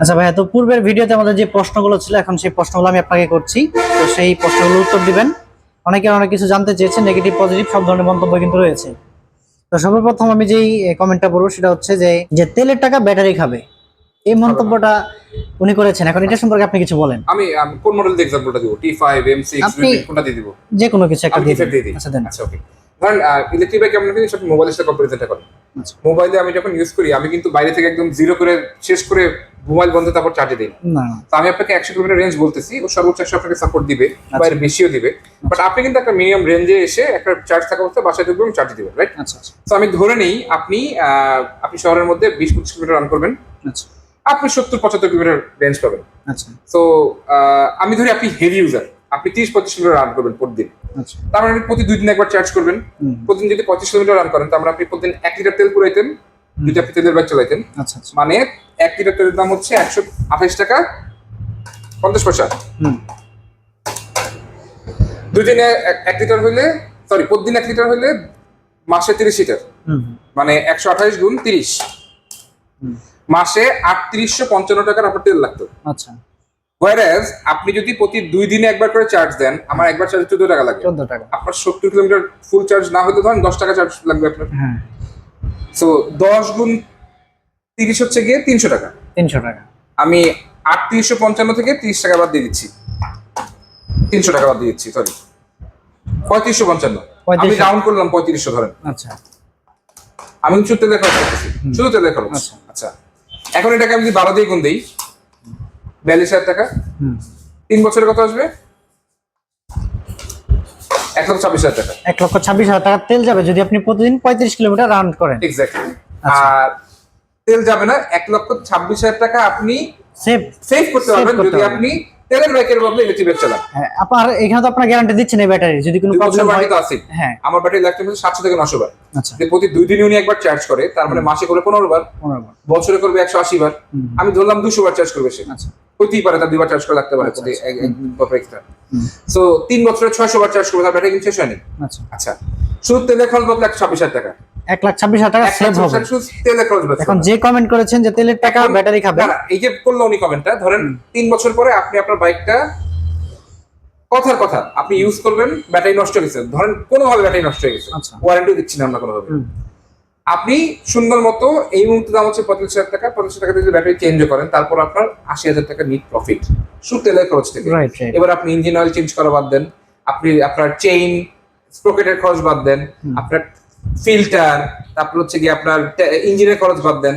আচ্ছা ভাইয়া তো পূর্বের ভিডিওতে আমাদের যে প্রশ্নগুলো ছিল এখন সেই প্রশ্নগুলো আমি আপনাকে করছি। তো সেই প্রশ্নগুলোর উত্তর দিবেন। অনেকে অনেক কিছু জানতে চেয়েছেন নেগেটিভ পজিটিভ সব ধরনের মন্তব্য কিন্তু রয়েছে। তো সর্বপ্রথম আমি যেই কমেন্টটা বলব সেটা হচ্ছে যে যে তেলের টাকা ব্যাটারি খাবে। এই মন্তব্যটা উনি করেছেন। এখন এটা সম্পর্কে আপনি কিছু বলেন। আমি কোন মডেলের এক্সাম্পলটা দিব? টি ফাইভ এম সিক্স আপনি- কোনটা দিয়ে দিব? যে কোনো কিছু একটা দিয়ে দিন। দিই। আচ্ছা দেন। আচ্ছা ওকে ধরেন ইলেকট্রিক বাইক কিন্তু সেটা মোবাইলের সাথে কম্পারিজনটা করেন। মোবাইলে আমি যখন ইউজ করি আমি কিন্তু বাইরে থেকে একদম জিরো করে শেষ করে মোবাইল বন্ধ তারপর চার্জে দিই। না তো আমি আপনাকে একশো কিলোমিটার রেঞ্জ বলতেছি ও সর্বোচ্চ একশো আপনাকে সাপোর্ট দিবে আচ্ছা। বাইরে বেশিও দিবে। বাট আপনি কিন্তু একটা মিনিমাম রেঞ্জে এসে একটা চার্জ থাকা অবস্থায় বাসায় ঢুকবেন চার্জ দিবেন রাইট আচ্ছা আচ্ছা। তো আমি ধরে নিই আপনি আপনি শহরের মধ্যে বিশ পঁচিশ কিলোমিটার রান করবেন। আচ্ছা। আপনি সত্তর পঁচাত্তর কিলোমিটার রেঞ্জ পাবেন। আচ্ছা। তো আমি ধরি আপনি হেভি ইউজার আপনি তিরিশ পঁচিশ কিলোমিটার রান করবেন প্রতিদিন। আচ্ছা তার মানে আপনি প্রতি দুই দিন একবার চার্জ করবেন। প্রতিদিন যদি পঁচিশ কিলোমিটার রান করেন তার মানে আপনি প্রতিদিন এক লিটার তেল পুরাইতেন দুইটা আপনি তেলের বাইক চালাইতেন। আচ্ছা আচ্ছা। মানে এক লিটার তেলের দাম হচ্ছে একশো আঠাইশ টাকা পঞ্চাশ পয়সা। হুম। দুই দিনে এক- লিটার হইলে সরি প্রতিদিন এক লিটার হইলে মাসে তিরিশ লিটার হুম। মানে একশো আঠাইশ গুণ তিরিশ। মাসে আটত্রিশশো পঞ্চান্ন টাকার আপনার তেল লাগতো। আচ্ছা। ওয়ারাজ আপনি যদি প্রতি দুই দিনে একবার করে চার্জ দেন আমার একবার চার্জ চোদ্দ টাকা লাগে। চোদ্দ টাকা। আপনার সত্তর কিলোমিটার ফুল চার্জ না হলে ধরেন দশ টাকা চার্জ লাগবে আপনার। হ্যাঁ। সো দশ গুণ তিরিশ হচ্ছে গিয়ে তিনশো টাকা। তিনশো টাকা। আমি আটত্রিশশো পঞ্চান্ন থেকে তিরিশ টাকা বাদ দিয়ে দিচ্ছি। তিনশো টাকা বাদ দিয়ে দিচ্ছি সরি পঁয়ত্রিশশো পঞ্চান্ন। আমি 3500 ডাউন করলাম পঁয়ত্রিশশো ধরেন। আচ্ছা। আমি শুধু তেলের খরচ শুধু তেলের খরচ আচ্ছা। আচ্ছা। এখন এটাকে আমি যদি বারো দিয়ে গুণ দিই বিয়াল্লিশ হাজার টাকা। হুম। তিন বছরের কত আসবে? এক লক্ষ ছাব্বিশ হাজার টাকা। এক লক্ষ ছাব্বিশ হাজার টাকা তেল যাবে যদি আপনি প্রতিদিন পঁয়ত্রিশ কিলোমিটার রাউন্ড করেন। এক্স্যাক্টলি আচ্ছা। আর তেল যাবে না এক লক্ষ ছাব্বিশ হাজার টাকা আপনি সেভ সেভ করতে পারবেন যদি আপনি তেলের বাইকের বদলে ইলেকট্রিক বাইক চালান। হ্যাঁ, আপনার এখানে তো আপনার গ্যারান্টি দিচ্ছেন এই ব্যাটারি যদি কোনো প্রবলেম হয় তো আছে হ্যাঁ। আমার ব্যাটারি লাগতে হচ্ছে সাতশো থেকে নশো বার। আচ্ছা। প্রতি দুই দিনে উনি একবার চার্জ করে তার মানে মাসে করে পনেরো বার। পনেরো বার। বছরে করবে একশো আশি বার। আমি ধরলাম দুশো বার চার্জ করবে সে। আচ্ছা। হইতেই পারে তার দুইবার চার্জ করে লাগতে পারে আচ্ছা, আচ্ছা। এক্সট্রা সো তিন বছরে ছয়শো বার চার্জ করবে তার ব্যাটারি কিন্তু শেষ হয়নি। আচ্ছা। আচ্ছা। শুধু তেলের খরচ বদলে একশো ছাব্বিশ হাজার টাকা। এক লাখ ছাব্বিশ হাজার টাকা সেভ হবে। তেলের খরচ এখন যে কমেন্ট করেছেন যে তেলের টাকা ব্যাটারি খাবে। এই যে করল উনি কমেন্টটা ধরেন তিন বছর পরে আপনি আপনার বাইকটা কথার কথা আপনি ইউজ করবেন ব্যাটারি নষ্ট হয়ে গেছে। ধরেন কোনোভাবে ব্যাটারি নষ্ট হয়ে গেছে। ওয়ারেন্টি দিচ্ছি না আমরা কোনোভাবে। আপনি সুন্দর মতো এই মুহূর্তে দাম হচ্ছে পঁয়ত্রিশ হাজার টাকা পঁয়ত্রিশ টাকা যদি ব্যাটারি চেঞ্জ করেন তারপর আপনার আশি হাজার টাকা নিট প্রফিট শুধু তেলের খরচ থেকে। এবার আপনি ইঞ্জিন অয়েল চেঞ্জ করা বাদ দেন আপনি আপনার চেইন স্প্রকেটের খরচ বাদ দেন আপনার ফিল্টার তারপর হচ্ছে কি আপনার ইঞ্জিনের খরচ বাদ দেন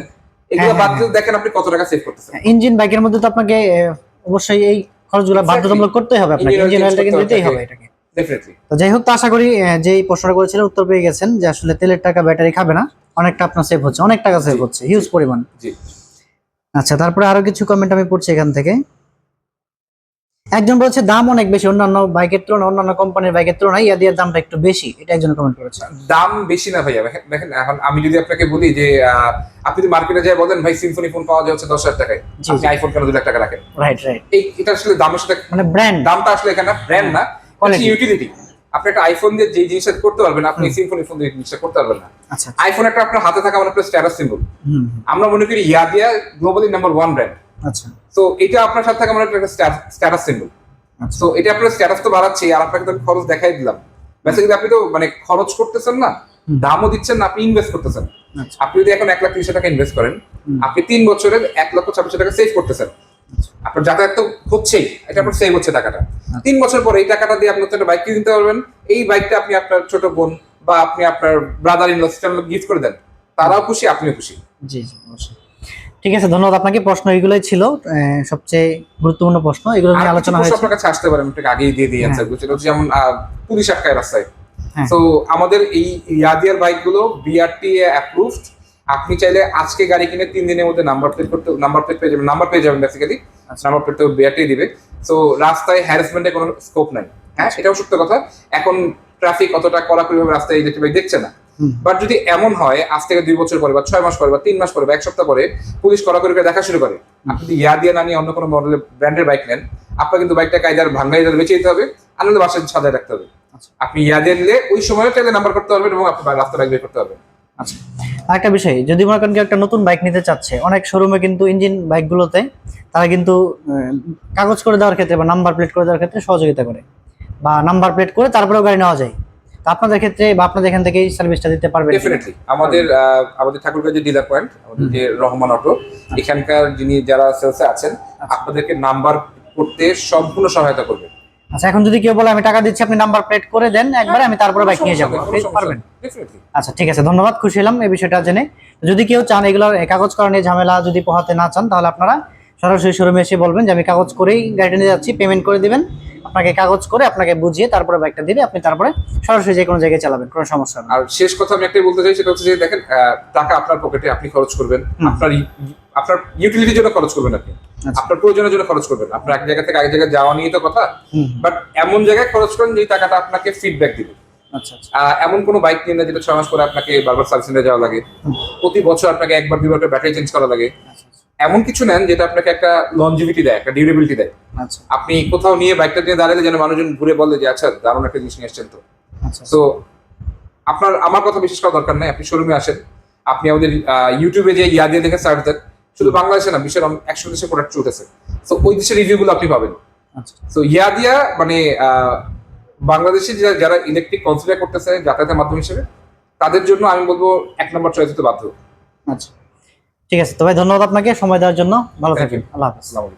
এগুলো হ্যাঁ, বাদ হ্যাঁ, দিয়ে দেখেন আপনি কত টাকা সেভ করতেছেন। ইঞ্জিন বাইকের মধ্যে তো আপনাকে অবশ্যই এই খরচগুলো. বাধ্যতামূলক করতে হবে আপনাকে ইঞ্জিন অয়েলটা কিন্তু দিতেই হবে এটাকে। তো যাই হোক তো আশা করি যে প্রশ্নটা করেছিলেন উত্তর পেয়ে গেছেন যে আসলে তেলের টাকা ব্যাটারি খাবে না অনেকটা আপনার সেভ হচ্ছে অনেক টাকা সেভ হচ্ছে হিউজ পরিমাণ। জি। আচ্ছা তারপরে আরও কিছু কমেন্ট আমি পড়ছি এখান থেকে। একজন বলছে দাম অনেক বেশি অন্যান্য বাইকের তুলনায় অন্যান্য কোম্পানির বাইকের তুলনায় ইয়াদিয়ার দামটা একটু বেশি এটা একজন কমেন্ট করেছে। দাম বেশি না ভাইয়া দেখেন- দেখেন এখন আমি যদি আপনাকে বলি যে আপনি যদি মার্কেটে যাই বলেন ভাই সিম্ফনি ফোন পাওয়া যায় হচ্ছে দশ হাজার টাকায় আপনি আইফোন কেন দু লাখ টাকা রাখেন? রাইট রাইট এটা আসলে দামের সাথে মানে ব্র্যান্ড দামটা আসলে এখানে ব্র্যান্ড না। ইউটিলিটি আপনি একটা আইফোন দিয়ে যে জিনিসটা করতে পারবেন আপনি সিম্ফনি ফোন দিয়ে জিনিসটা করতে পারবেন না। আচ্ছা আইফোন একটা আপনার হাতে থাকা মানে স্ট্যাটাস সিম্বল আমরা মনে করি ইয়াদিয়া গ্লোবালি নাম্বার ওয়ান ব্র্যান্ড আচ্ছা। তো এটা আপনার সাথে থাকা মানে একটা স্ট্যাটাস সিম্বল আচ্ছা। তো এটা আপনার স্ট্যাটাস তো বাড়াচ্ছে আর আপনাকে তো খরচ দেখাই দিলাম। বেসিক্যালি আপনি তো মানে খরচ করতেছেন না দামও দিচ্ছেন না আপনি ইনভেস্ট করতেছেন। আচ্ছা। আপনি যদি এখন এক লাখ তিরিশ টাকা ইনভেস্ট করেন আপনি তিন বছরের এক লক্ষ ছাব্বিশ টাকা সেভ করতেছেন। আচ্ছা। আপনার যাতায়াত তো হচ্ছেই এটা আপনার সেভ হচ্ছে টাকাটা। তিন বছর পরে এই টাকাটা দিয়ে আপনি একটা বাইক কিনে দিতে পারবেন। এই বাইকটা আপনি আপনার ছোট বোন বা আপনি আপনার brother in law sister gift করে দেন। তারাও খুশি আপনিও খুশি। জি জি অবশ্যই। ঠিক আছে ধন্যবাদ আপনাকে। প্রশ্ন এগুলোই ছিল সবচেয়ে গুরুত্বপূর্ণ প্রশ্ন। এগুলো নিয়ে আলোচনা হয়েছে। আপনার কাছে আসতে পারেন আপনাকে আগেই দিয়ে দিই অ্যান্সারগুলো যেমন পুলিশ আটকায় রাস্তায়। হ্যাঁ। তো আমাদের এই ইয়াদিয়ার বাইকগুলো বিআরটি অ্যাপ্রুভড আপনি চাইলে আজকে গাড়ি কিনে তিন দিনের মধ্যে নাম্বার প্লেট করতে নাম্বার প্লেট পেয়ে যাবেন নাম্বার পেয়ে যাবেন বেসিক্যালি আচ্ছা। নাম্বার প্লেট তো বিআরটি দিবে। তো রাস্তায় হ্যারাসমেন্টের কোনো স্কোপ নাই। হ্যাঁ এটাও সত্য কথা। এখন ট্রাফিক অতটা কড়াকড়ি ভাবে রাস্তায় ইলেকট্রিক বাইক দেখছে না। বাট যদি এমন হয় আজ থেকে দুই বছর পরে বা ছয় মাস পরে বা তিন মাস পরে বা এক সপ্তাহ পরে পুলিশ কড়াকড়ি করে দেখা শুরু করে। আপনি যদি ইয়া দিয়ে না নিয়ে অন্য কোনো মডেলের ব্র্যান্ডের বাইক নেন আপনার কিন্তু বাইকটা কায়দার ভাঙ্গাই বেঁচে দিতে হবে আনন্দ বাসায় সাজায় রাখতে হবে। আচ্ছা। আপনি ইয়া দিয়ে নিলে ওই সময় চাইলে নাম্বার করতে পারবেন এবং আপনি রাস্তা বাইক বের করতে পারবেন। আচ্ছা আরেকটা বিষয় যদি মনে করেন কেউ একটা নতুন বাইক নিতে চাচ্ছে অনেক শোরুমে কিন্তু ইঞ্জিন বাইকগুলোতে তারা কিন্তু কাগজ করে দেওয়ার ক্ষেত্রে বা নাম্বার প্লেট করে দেওয়ার ক্ষেত্রে সহযোগিতা করে বা নাম্বার প্লেট করে তারপরেও গাড়ি নেওয়া যায়। তো আপনাদের ক্ষেত্রে বা আপনাদের এখান থেকেই সার্ভিসটা দিতে পারবেন ডেফিনেটলি আমাদের আমাদের ঠাকুরগাঁ যে ডিলার পয়েন্ট আমাদের যে রহমান অটো এখানকার যিনি যারা সেলসে আছেন আপনাদেরকে নাম্বার করতে সম্পূর্ণ সহায়তা করবে। আচ্ছা এখন যদি কেউ বলে আমি টাকা দিচ্ছি আপনি নাম্বার প্লেট করে দেন একবারে আমি তারপরে বাইক নিয়ে যাব। পারবেন? আচ্ছা ঠিক আছে ধন্যবাদ খুশি হলাম এই বিষয়টা জেনে। যদি কেউ চান এগুলোর কাগজ করা নিয়ে ঝামেলা যদি পোহাতে না চান তাহলে আপনারা সরাসরি শোরুমে এসে বলবেন যে আমি কাগজ করেই গাড়িটা নিয়ে যাচ্ছি পেমেন্ট করে দিবেন। আপনাকে কাগজ করে আপনাকে বুঝিয়ে তারপরে বাইকটা দিলে আপনি তারপরে সরাসরি যে কোনো জায়গায় চালাবেন কোনো সমস্যা। আর শেষ কথা আমি একটাই বলতে চাই সেটা হচ্ছে যে দেখেন টাকা আপনার পকেটে আপনি খরচ করবেন। আপনার আপনার ইউটিলিটির জন্য খরচ করবেন আপনি। আচ্ছা। আপনার প্রয়োজনের জন্য খরচ করবেন। আপনার এক জায়গা থেকে আরেক জায়গায় যাওয়া নিয়ে তো কথা। বাট এমন জায়গায় খরচ করেন যে টাকাটা আপনাকে ফিডব্যাক দিবে। এমন কোনো বাইক নিন না যেটা ছয় মাস পরে আপনাকে বারবার সার্ভিসিংয়ে যাওয়া লাগে? প্রতি বছর আপনাকে একবার দুবার ব্যাটারি চেঞ্জ করা লাগে। আচ্ছা, এমন কিছু নেন যেটা আপনাকে একটা লঞ্জিভিটি দেয় একটা ডিউরেবিলিটি দেয়। আচ্ছা। আপনি কোথাও নিয়ে বাইকটা নিয়ে দাঁড়ালে যেন মানুষজন ঘুরে বলে যে আচ্ছা দারুণ একটা জিনিস নিয়ে এসছেন তো। আচ্ছা সো আপনার আমার কথা বিশেষ করা দরকার নাই। আপনি শোরুমে আসেন। আপনি আমাদের ইউটিউবে যে ইয়া দিয়ে দেখে সার্চ দেন শুধু বাংলাদেশে না বিশ্বের একশো দেশে প্রোডাক্ট চলতেছে সো ওই দেশের রিভিউগুলো আপনি পাবেন। আচ্ছা। সো ইয়া দিয়া মানে বাংলাদেশে যারা- যারা ইলেকট্রিক কনসিডার করতেছে যাতায়াতের মাধ্যম হিসেবে তাদের জন্য আমি বলব এক নম্বর চয়েস হতে বাধ্য। আচ্ছা। ঠিক আছে তবে ভাই ধন্যবাদ আপনাকে। সময় দেওয়ার জন্য। ভালো থাকবেন। আল্লাহ হাফিজ।